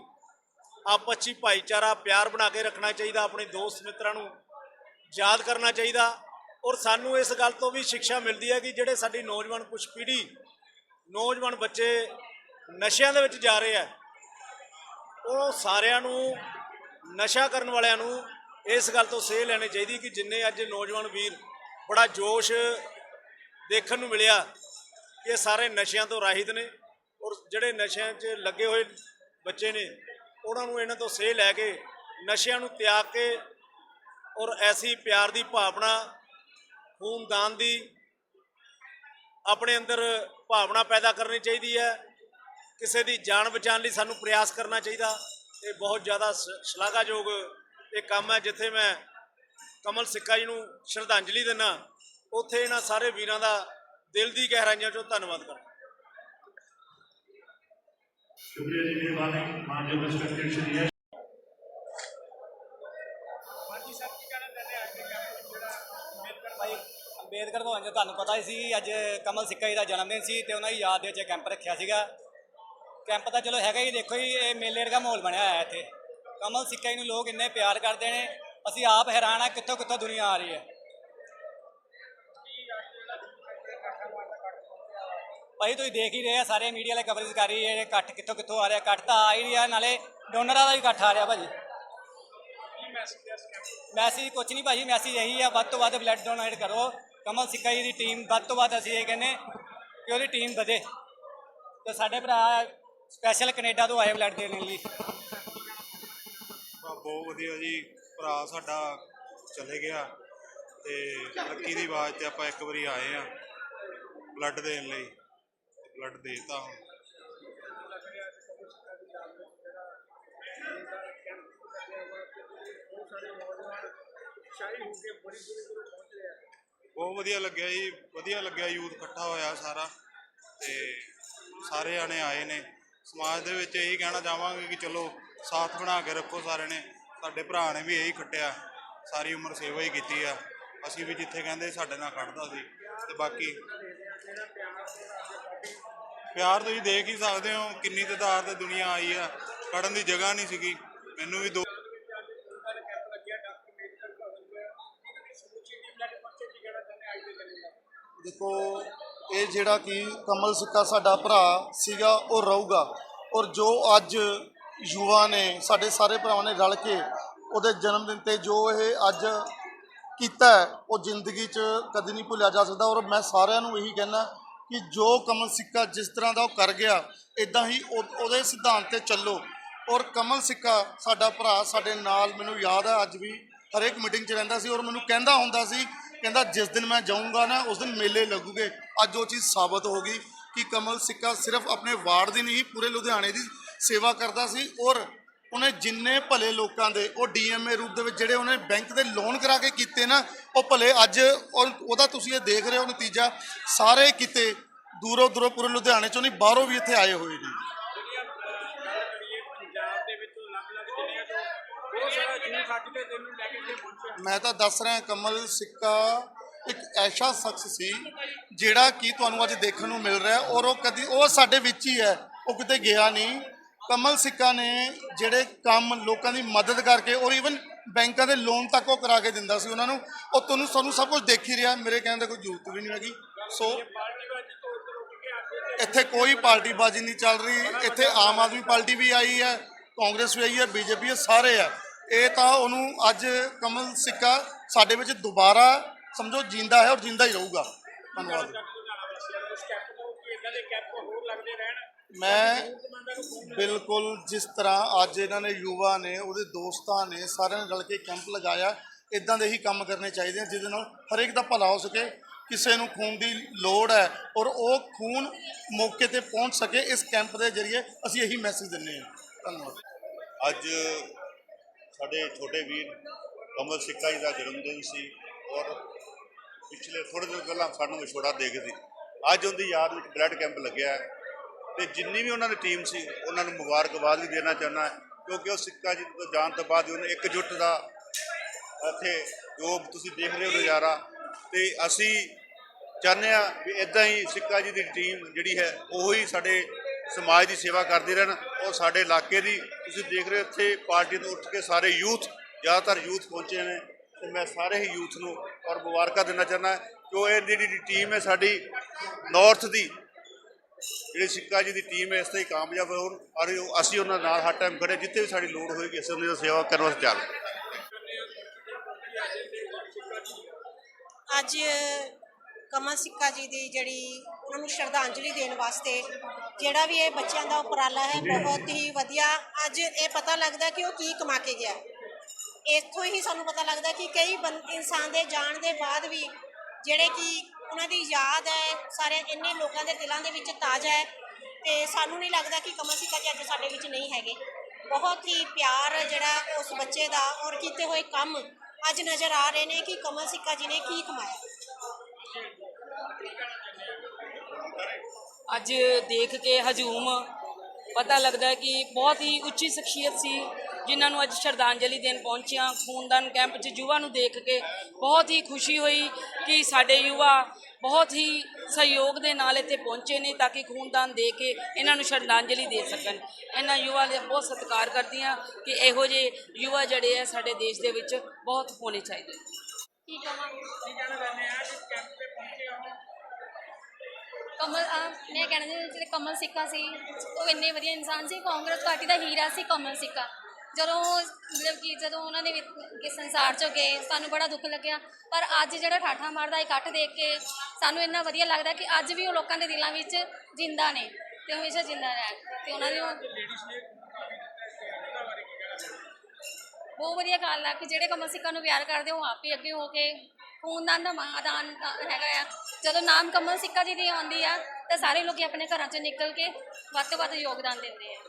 ਆਪਸ 'ਚ ਭਾਈਚਾਰਾ, ਪਿਆਰ ਬਣਾ ਕੇ ਰੱਖਣਾ ਚਾਹੀਦਾ, ਆਪਣੇ ਦੋਸਤ ਮਿੱਤਰਾਂ ਨੂੰ ਯਾਦ ਕਰਨਾ ਚਾਹੀਦਾ। ਔਰ ਸਾਨੂੰ ਇਸ ਗੱਲ ਤੋਂ ਵੀ ਸਿੱਖਿਆ ਮਿਲਦੀ ਹੈ ਕਿ ਜਿਹੜੇ ਸਾਡੀ ਨੌਜਵਾਨ ਕੁਝ ਪੀੜ੍ਹੀ, ਨੌਜਵਾਨ ਬੱਚੇ ਨਸ਼ਿਆਂ ਦੇ ਵਿੱਚ ਜਾ ਰਹੇ ਆ ਉਹ ਸਾਰਿਆਂ ਨੂੰ, ਨਸ਼ਾ ਕਰਨ ਵਾਲਿਆਂ ਨੂੰ ਇਸ ਗੱਲ ਤੋਂ ਸੇਹ ਲੈਣੀ ਚਾਹੀਦੀ ਕਿ ਜਿੰਨੇ ਅੱਜ ਨੌਜਵਾਨ ਵੀਰ ਬੜਾ ਜੋਸ਼ ਦੇਖਣ ਨੂੰ ਮਿਲਿਆ ਕਿ ਇਹ ਸਾਰੇ ਨਸ਼ਿਆਂ ਤੋਂ ਰਾਹਿਤ ਨੇ ਔਰ ਜਿਹੜੇ ਨਸ਼ਿਆਂ 'ਚ ਲੱਗੇ ਹੋਏ ਬੱਚੇ ਨੇ ਉਹਨਾਂ ਨੂੰ ਇਹਨਾਂ ਤੋਂ ਸੇਹ ਲੈ ਕੇ, ਨਸ਼ਿਆਂ ਨੂੰ ਤਿਆਗ ਕੇ ਔਰ ਐਸੀ ਪਿਆਰ ਦੀ ਭਾਵਨਾ, ਖੂਨਦਾਨ ਦੀ ਆਪਣੇ ਅੰਦਰ ਭਾਵਨਾ ਪੈਦਾ ਕਰਨੀ ਚਾਹੀਦੀ ਹੈ। ਕਿਸੇ ਦੀ ਜਾਨ ਬਚਾਉਣ ਲਈ ਸਾਨੂੰ ਪ੍ਰਯਾਸ ਕਰਨਾ ਚਾਹੀਦਾ। ਇਹ ਬਹੁਤ ਜ਼ਿਆਦਾ ਸ਼- ਸ਼ਲਾਘਾਯੋਗ ਇਹ ਕੰਮ ਹੈ, ਜਿੱਥੇ ਮੈਂ ਕਮਲ ਸਿੱਕਾ ਜੀ ਨੂੰ ਸ਼ਰਧਾਂਜਲੀ ਦਿੰਦਾ। ਉੱਥੇ ਇਹਨਾਂ ਸਾਰੇ ਵੀਰਾਂ ਦਾ ਦਿਲ ਦੀ ਗਹਿਰਾਈਆਂ ਚੋਂ ਧੰਨਵਾਦ ਕਰਦਾ। ਸ਼ੁਕਰੀਆ ਜੀ ਮਿਹਰਬਾਨੀ ਮਾਨਯੋਗ ਰਿਸਪੈਕਟਡ ਸ਼੍ਰੀ ਹੈ? ਅੰਬੇਦਕਰ ਭਵਨ ਜੋ ਤੁਹਾਨੂੰ ਪਤਾ ਹੀ ਸੀ, ਅੱਜ ਕਮਲ ਸਿੱਕਾ ਜੀ ਦਾ ਜਨਮ ਦਿਨ ਸੀ ਤੇ ਉਹਨਾਂ ਦੀ ਯਾਦ ਦੇ ਵਿੱਚ ਕੈਂਪ ਰੱਖਿਆ ਸੀਗਾ। ਕੈਂਪ ਤਾਂ ਚਲੋ ਹੈਗਾ ਹੀ, ਦੇਖੋ ਜੀ, ਇਹ ਮੇਲੇ ਵਰਗਾ ਮਾਹੌਲ ਬਣਿਆ ਹੋਇਆ ਇੱਥੇ। ਕਮਲ ਸਿੱਕਾ ਜੀ ਨੂੰ ਲੋਕ ਇੰਨੇ ਪਿਆਰ ਕਰਦੇ ਨੇ, ਅਸੀਂ ਆਪ ਹੈਰਾਨ ਆ ਕਿੱਥੋਂ ਕਿੱਥੋਂ ਦੁਨੀਆ ਆ ਰਹੀ ਹੈ। ਭਾਈ ਤੁਸੀਂ ਦੇਖ ਹੀ ਰਹੇ ਆ, ਸਾਰੇ ਮੀਡੀਆ ਵਾਲੇ ਕਵਰੇਜ ਕਰ ਰਹੀ ਹੈ ਇਹ ਇਕੱਠ ਕਿੱਥੋਂ ਕਿੱਥੋਂ ਆ ਰਿਹਾ, ਇਕੱਠ ਤਾਂ ਆ ਹੀ ਰਿਹਾ, ਨਾਲੇ ਡੋਨਰਾਂ ਦਾ ਵੀ ਇਕੱਠ ਆ ਰਿਹਾ ਭਾਜੀ। ਮੈਸੇਜ ਕੁਛ ਨਹੀਂ ਭਾਜੀ, ਮੈਸੇਜ ਇਹੀ ਆ, ਵੱਧ ਤੋਂ ਵੱਧ ਬਲੱਡ ਡੋਨੇਟ ਕਰੋ। ਕਮਲ ਸਿੱਕਾ ਜੀ ਦੀ ਟੀਮ ਵੱਧ ਤੋਂ ਵੱਧ ਅਸੀਂ ਇਹ ਕਹਿੰਦੇ ਕਿ ਉਹਦੀ ਟੀਮ ਵਧੇ। ਤੇ ਸਾਡੇ ਭਰਾ ਸਪੈਸ਼ਲ ਕੈਨੇਡਾ ਤੋਂ ਆਏ ਬਲੱਡ ਦੇਣ ਲਈ। ਬਹੁਤ ਵਧੀਆ ਜੀ, ਭਰਾ ਸਾਡਾ ਚਲੇ ਗਿਆ ਤੇ ਲੱਕੀ ਦੀ ਆਵਾਜ਼ ਤੇ ਆਪਾਂ ਇੱਕ ਵਾਰੀ ਆਏ ਆ ਬਲੱਡ ਦੇਣ ਲਈ। ਬਲੱਡ ਦੇਤਾ। ਹੁਣ ਬਹੁਤ ਵਧੀਆ ਲੱਗਿਆ ਜੀ, ਵਧੀਆ ਲੱਗਿਆ ਯੂਥ ਇਕੱਠਾ ਹੋਇਆ ਸਾਰਾ ਤੇ ਸਾਰੇ ਆਣੇ ਆਏ ਨੇ। ਸਮਾਜ ਦੇ ਵਿੱਚ ਇਹੀ ਕਹਿਣਾ ਚਾਹਾਂਗੇ ਕਿ ਚਲੋ ਸਾਥ ਬਣਾ ਕੇ ਰੱਖੋ ਸਾਰਿਆਂ ਨੇ। ਸਾਡੇ ਭਰਾ ਨੇ ਵੀ ਇਹੀ ਖੱਟਿਆ, ਸਾਰੀ ਉਮਰ ਸੇਵਾ ਹੀ ਕੀਤੀ ਆ। ਅਸੀਂ ਵੀ ਜਿੱਥੇ ਕਹਿੰਦੇ ਸਾਡੇ ਨਾਲ ਖੜਦਾ ਸੀ ਤੇ ਬਾਕੀ ਪਿਆਰ ਤੁਸੀਂ ਦੇਖ ਹੀ ਸਕਦੇ ਹੋ ਕਿੰਨੀ ਤਾਦਾਦ ਤੇ ਦੁਨੀਆ ਆਈ ਆ। ਖੜਨ ਦੀ ਜਗ੍ਹਾ ਨਹੀਂ ਸੀਗੀ। ਮੈਨੂੰ ਵੀ ਦੋ ਦੇਖੋ, ਇਹ ਜਿਹੜਾ ਕਿ ਕਮਲ ਸਿੱਕਾ ਸਾਡਾ ਭਰਾ ਸੀਗਾ, ਉਹ ਰਹੂਗਾ। ਔਰ ਜੋ ਅੱਜ ਯੁਵਾ ਨੇ, ਸਾਡੇ ਸਾਰੇ ਭਰਾਵਾਂ ਨੇ ਰਲ ਕੇ ਉਹਦੇ ਜਨਮ ਦਿਨ ਤੇ ਜੋ ਇਹ ਅੱਜ ਕੀਤਾ ਉਹ ਜ਼ਿੰਦਗੀ 'ਚ ਕਦੇ ਨਹੀਂ ਭੁੱਲਿਆ ਜਾ ਸਕਦਾ। ਔਰ ਮੈਂ ਸਾਰਿਆਂ ਨੂੰ ਇਹੀ ਕਹਿਣਾ ਕਿ ਜੋ ਕਮਲ ਸਿੱਕਾ ਜਿਸ ਤਰ੍ਹਾਂ ਦਾ ਉਹ ਕਰ ਗਿਆ ਇਦਾਂ ਹੀ ਉਹ- ਉਹਦੇ ਸਿਧਾਂਤ ਤੇ ਚੱਲੋ। ਔਰ ਕਮਲ ਸਿੱਕਾ ਸਾਡਾ ਭਰਾ, ਸਾਡੇ ਨਾਲ ਮੈਨੂੰ ਯਾਦ ਹੈ, ਅੱਜ ਵੀ ਹਰੇਕ ਮੀਟਿੰਗ 'ਚ ਰਹਿੰਦਾ ਸੀ ਔਰ ਮੈਨੂੰ ਕਹਿੰਦਾ ਹੁੰਦਾ ਸੀ, ਕਹਿੰਦਾ ਜਿਸ ਦਿਨ ਮੈਂ ਜਾਊਂਗਾ ਨਾ, ਉਸ ਦਿਨ ਮੇਲੇ ਲੱਗੂਗੇ। ਅੱਜ ਉਹ ਚੀਜ਼ ਸਾਬਤ ਹੋ ਗਈ ਕਿ ਕਮਲ ਸਿੱਕਾ ਸਿਰਫ ਆਪਣੇ ਵਾਰਡ ਦੀ ਨਹੀਂ, ਪੂਰੇ ਲੁਧਿਆਣੇ ਦੀ ਸੇਵਾ ਕਰਦਾ ਸੀ। ਔਰ ਉਹਨੇ ਜਿੰਨੇ ਭਲੇ ਲੋਕਾਂ ਦੇ, ਉਹ ਡੀਐਮਏ ਰੂਪ ਦੇ ਵਿੱਚ ਜਿਹੜੇ ਉਹਨੇ ਬੈਂਕ ਦੇ ਲੋਨ ਕਰਾ ਕੇ ਕੀਤੇ ਨਾ, ਉਹ ਭਲੇ ਅੱਜ ਔਰ ਉਹਦਾ ਤੁਸੀਂ ਇਹ ਦੇਖ ਰਹੇ ਹੋ ਨਤੀਜਾ, ਸਾਰੇ ਕਿਤੇ ਦੂਰੋਂ ਦੂਰੋਂ ਪੂਰੇ ਲੁਧਿਆਣੇ ਚੋਂ ਨਹੀਂ, ਬਾਹਰੋਂ ਵੀ ਇੱਥੇ ਆਏ ਹੋਏ ਨੇ। ਮੈਂ ਤਾਂ ਦੱਸ ਰਿਹਾ ਕਮਲ ਸਿੱਕਾ ਇੱਕ ਐਸਾ ਸ਼ਖਸ ਸੀ, ਜਿਹੜਾ ਕਿ ਤੁਹਾਨੂੰ ਅੱਜ ਦੇਖਣ ਨੂੰ ਮਿਲ ਰਿਹਾ ਔਰ ਉਹ ਕਦੀ, ਉਹ ਸਾਡੇ ਵਿੱਚ ਹੀ ਹੈ, ਉਹ ਕਿਤੇ ਗਿਆ ਨਹੀਂ। ਕਮਲ ਸਿੱਕਾ ਨੇ ਜਿਹੜੇ ਕੰਮ ਲੋਕਾਂ ਦੀ ਮਦਦ ਕਰਕੇ ਔਰ ਇਵਨ ਬੈਂਕਾਂ ਦੇ ਲੋਨ ਤੱਕ ਉਹ ਕਰਾ ਕੇ ਦਿੰਦਾ ਸੀ ਉਹਨਾਂ ਨੂੰ, ਉਹ ਤੁਹਾਨੂੰ ਸਾਨੂੰ ਸਭ ਕੁਝ ਦੇਖ ਹੀ ਰਿਹਾ, ਮੇਰੇ ਕਹਿਣ ਦੀ ਕੋਈ ਜ਼ਰੂਰਤ ਵੀ ਨਹੀਂ ਹੈਗੀ। ਸੋ ਇੱਥੇ ਕੋਈ ਪਾਰਟੀਬਾਜ਼ੀ ਨਹੀਂ ਚੱਲ ਰਹੀ, ਇੱਥੇ ਆਮ ਆਦਮੀ ਪਾਰਟੀ ਵੀ ਆਈ ਹੈ, ਕਾਂਗਰਸ ਵੀ ਆਈ ਹੈ, ਬੀਜੇਪੀ ਹੈ, ਸਾਰੇ ਆ ਇਹ ਤਾਂ ਉਹਨੂੰ ਅੱਜ ਕਮਲ ਸਿੱਕਾ ਸਾਡੇ ਵਿੱਚ ਦੁਬਾਰਾ, ਸਮਝੋ, ਜਿੰਦਾ ਹੈ ਔਰ ਜਿੰਦਾ ਹੀ ਰਹੂਗਾ। ਧੰਨਵਾਦ ਲੁਧਿਆਣਾ ਵਾਸੀਆਂ ਨੂੰ ਇਸ ਕੈਂਪ ਤੋਂ ਕਿ ਇਦਾਂ ਦੇ ਕੈਂਪ ਹੋਰ ਲੱਗਦੇ ਰਹਿਣ ਮੈਂ ਬਿਲਕੁਲ ਜਿਸ ਤਰ੍ਹਾਂ ਅੱਜ ਇਹਨਾਂ ਨੇ ਯੁਵਾ ਨੇ ਉਹਦੇ ਦੋਸਤਾਂ ਨੇ ਸਾਰਿਆਂ ਨੇ ਰਲ ਕੇ ਕੈਂਪ ਲਗਾਇਆ ਇਦਾਂ ਦੇ ਹੀ ਕੰਮ ਕਰਨੇ ਚਾਹੀਦੇ ਆ ਜਿਹਦੇ ਨਾਲ ਹਰੇਕ ਦਾ ਭਲਾ ਹੋ ਸਕੇ ਕਿਸੇ ਨੂੰ ਖੂਨ ਦੀ ਲੋੜ ਹੈ ਔਰ ਉਹ ਖੂਨ ਮੌਕੇ ਤੇ ਪਹੁੰਚ ਸਕੇ ਇਸ ਕੈਂਪ ਦੇ ਜ਼ਰੀਏ ਅਸੀਂ ਇਹੀ ਮੈਸੇਜ ਦਿੰਦੇ ਹਾਂ। ਧੰਨਵਾਦ। ਅੱਜ ਸਾਡੇ ਛੋਟੇ ਵੀਰ ਕਮਲ ਸਿੱਕਾ ਜੀ ਦਾ ਜਨਮ ਦਿਨ ਸੀ ਔਰ ਪਿਛਲੇ ਥੋੜੇ ਦਿਨ ਪਹਿਲਾਂ ਸਾਨੂੰ ਵਿਛੋੜਾ ਦੇ ਗਏ ਸੀ। ਅੱਜ ਉਹਦੀ ਯਾਦ ਵਿੱਚ ਬਲੱਡ ਕੈਂਪ ਲੱਗਿਆ ਹੈ। ਤੇ ਜਿੰਨੀ ਵੀ ਉਹਨਾਂ ਦੀ ਟੀਮ ਸੀ, ਉਹਨਾਂ ਨੂੰ ਮੁਬਾਰਕਬਾਦ ਵੀ ਦੇਣਾ ਚਾਹੁੰਦਾ ਕਿਉਂਕਿ ਉਹ ਸਿੱਕਾ ਜੀ ਤੋਂ ਜਾਣ ਤੋਂ ਬਾਅਦ ਹੀ ਉਹਨੇ ਇਕਜੁੱਟ ਦਾ ਇੱਥੇ ਜੋ ਤੁਸੀਂ ਦੇਖ ਰਹੇ ਹੋ ਨਜ਼ਾਰਾ। ਤੇ ਅਸੀਂ ਚਾਹੁੰਦੇ ਆ ਵੀ ਇਦਾਂ ਹੀ ਸਿੱਕਾ ਜੀ ਦੀ ਟੀਮ ਜਿਹੜੀ ਹੈ, ਉਹ ਹੀ ਸਾਡੇ ਸਮਾਜ ਦੀ ਸੇਵਾ ਕਰਦੀ ਰਹਿਣ। ਔਰ ਸਾਡੇ ਇਲਾਕੇ ਦੀ, ਤੁਸੀਂ ਦੇਖ ਰਹੇ ਹੋ ਇੱਥੇ ਪਾਰਟੀ ਤੋਂ ਉੱਠ ਕੇ ਸਾਰੇ ਯੂਥ, ਜ਼ਿਆਦਾਤਰ ਯੂਥ ਪਹੁੰਚੇ ਨੇ। ਤੇ ਮੈਂ ਸਾਰੇ ਹੀ ਯੂਥ ਨੂੰ ਔਰ ਮੁਬਾਰਕਾਂ ਦੇਣਾ ਚਾਹੁੰਦਾ ਕਿ ਇਹ ਜਿਹੜੀ ਟੀਮ ਹੈ ਸਾਡੀ ਨਾਰਥ ਦੀ ਜਿਹੜੀ ਸਿੱਕਾ ਜੀ ਦੀ ਟੀਮ ਹੈ ਇਸ ਤੇ ਹੀ ਕਾਮਯਾਬ ਹੋਣ ਔਰ ਉਹ- ਅਸੀਂ ਉਹਨਾਂ ਨਾਲ ਹਰ ਟਾਈਮ ਖੜੇ ਜਿੱਥੇ ਵੀ ਸਾਡੀ ਲੋੜ ਹੋਏਗੀ ਅਸੀਂ ਉਹਨਾਂ ਦੀ ਸੇਵਾ ਕਰਨ ਵਾਸਤੇ ਹਾਂ। ਅੱਜ ਕਮਲ ਸਿੱਕਾ ਜੀ ਦੀ ਜਿਹੜੀ ਉਹਨਾਂ ਨੂੰ ਸ਼ਰਧਾਂਜਲੀ ਦੇਣ ਵਾਸਤੇ ਜਿਹੜਾ ਵੀ ਇਹ ਬੱਚਿਆਂ ਦਾ ਉਪਰਾਲਾ ਹੈ ਬਹੁਤ ਹੀ ਵਧੀਆ। ਅੱਜ ਇਹ ਪਤਾ ਲੱਗਦਾ ਕਿ ਉਹ ਕੀ ਕਮਾ ਕੇ ਗਿਆ ਇੱਥੋਂ ਹੀ ਸਾਨੂੰ ਪਤਾ ਲੱਗਦਾ ਕਿ ਕਈ ਬੰ- ਇਨਸਾਨ ਦੇ ਜਾਣ ਦੇ ਬਾਅਦ ਵੀ ਜਿਹੜੇ ਕਿ ਉਹਨਾਂ ਦੀ ਯਾਦ ਹੈ, ਸਾਰੇ ਇੰਨੇ ਲੋਕਾਂ ਦੇ ਦਿਲਾਂ ਦੇ ਵਿੱਚ ਤਾਜ਼ਾ ਹੈ ਤੇ ਸਾਨੂੰ ਨਹੀਂ ਲੱਗਦਾ ਕਿ ਕਮਲ ਸਿੱਕਾ ਜੀ ਅੱਜ ਸਾਡੇ ਵਿੱਚ ਨਹੀਂ ਹੈਗੇ। ਬਹੁਤ ਹੀ ਪਿਆਰ ਜਿਹੜਾ ਉਸ ਬੱਚੇ ਦਾ ਔਰ ਕੀਤੇ ਹੋਏ ਕੰਮ ਅੱਜ ਨਜ਼ਰ ਆ ਰਹੇ ਨੇ ਕਿ ਕਮਲ ਸਿੱਕਾ ਜੀ ਨੇ ਕੀ ਕਮਾਇਆ। ਅੱਜ ਦੇਖ ਕੇ ਹਜੂਮ ਪਤਾ ਲੱਗਦਾ ਕਿ ਬਹੁਤ ਹੀ ਉੱਚੀ ਸ਼ਖਸੀਅਤ ਸੀ, ਜਿਨ੍ਹਾਂ ਨੂੰ ਅੱਜ ਸ਼ਰਧਾਂਜਲੀ ਦੇਣ ਪਹੁੰਚਿਆ। ਖੂਨਦਾਨ ਕੈਂਪ 'ਚ ਯੁਵਾ ਨੂੰ ਦੇਖ ਕੇ ਬਹੁਤ ਹੀ ਖੁਸ਼ੀ ਹੋਈ ਕਿ ਸਾਡੇ ਯੁਵਾ ਬਹੁਤ ਹੀ ਸਹਿਯੋਗ ਦੇ ਨਾਲ ਇੱਥੇ ਪਹੁੰਚੇ ਨੇ ਤਾਂ ਕਿ ਖੂਨਦਾਨ ਦੇ ਕੇ ਇਹਨਾਂ ਨੂੰ ਸ਼ਰਧਾਂਜਲੀ ਦੇ ਸਕਣ। ਇਹਨਾਂ ਯੁਵਾ ਦੇ ਬਹੁਤ ਸਤਿਕਾਰ ਕਰਦੀ ਹਾਂ ਕਿ ਇਹੋ ਜਿਹੇ ਯੁਵਾ ਜਿਹੜੇ ਆ ਸਾਡੇ ਦੇਸ਼ ਦੇ ਵਿੱਚ ਬਹੁਤ ਹੋਣੇ ਚਾਹੀਦੇ ਕੀ ਕਮਾਂ ਕੀ ਕਹਿਣਾ ਚਾਹੁੰਦੇ ਆ? ਇਸ ਕੈਂਪ ਤੇ ਪਹੁੰਚੇ ਹੋ। ਕਮਲ ਆ ਮੈਂ ਕਹਿਣਾ ਚਾਹੁੰਦੀ ਜਿਹੜੇ ਕਮਲ ਸਿੱਕਾ ਸੀ, ਉਹ ਇੰਨੇ ਵਧੀਆ ਇਨਸਾਨ ਸੀ, ਕਾਂਗਰਸ ਪਾਰਟੀ ਦਾ ਹੀਰਾ ਸੀ ਕਮਲ ਸਿੱਕਾ। ਜਦੋਂ ਉਹ ਮਤਲਬ ਕਿ ਜਦੋਂ ਉਹਨਾਂ ਨੇ ਵੀ ਸੰਸਾਰ ਚੋਂ ਗਏ, ਸਾਨੂੰ ਬੜਾ ਦੁੱਖ ਲੱਗਿਆ। ਪਰ ਅੱਜ ਜਿਹੜਾ ਠਾਠਾ ਮਾਰਦਾ ਇਕੱਠ ਦੇਖ ਕੇ ਸਾਨੂੰ ਇੰਨਾ ਵਧੀਆ ਲੱਗਦਾ ਕਿ ਅੱਜ ਵੀ ਉਹ ਲੋਕਾਂ ਦੇ ਦਿਲਾਂ ਵਿੱਚ ਜਿੰਦਾ ਨੇ ਤੇ ਹਮੇਸ਼ਾ ਜਿੰਦਾ ਰਹਿਣ। ਤੇ ਉਹਨਾਂ ਦੀ ਉਹ ਬਹੁਤ ਵਧੀਆ ਗੱਲ ਆ ਕਿ ਜਿਹੜੇ ਕਮਲ ਸਿੱਕਾ ਨੂੰ ਪਿਆਰ ਕਰਦੇ ਉਹ ਆਪੇ ਅੱਗੇ ਹੋ ਕੇ ਖੂਨਦਾਨ ਦਾ ਮਾਦਾਨ ਹੈਗਾ ਆ। ਜਦੋਂ ਨਾਮ ਕਮਲ ਸਿੱਕਾ ਜੀ ਦੀ ਆਉਂਦੀ ਆ, ਤਾਂ ਸਾਰੇ ਲੋਕੀ ਆਪਣੇ ਘਰਾਂ ਚੋਂ ਨਿਕਲ ਕੇ ਵੱਧ ਤੋਂ ਵੱਧ ਯੋਗਦਾਨ ਦਿੰਦੇ ਆ।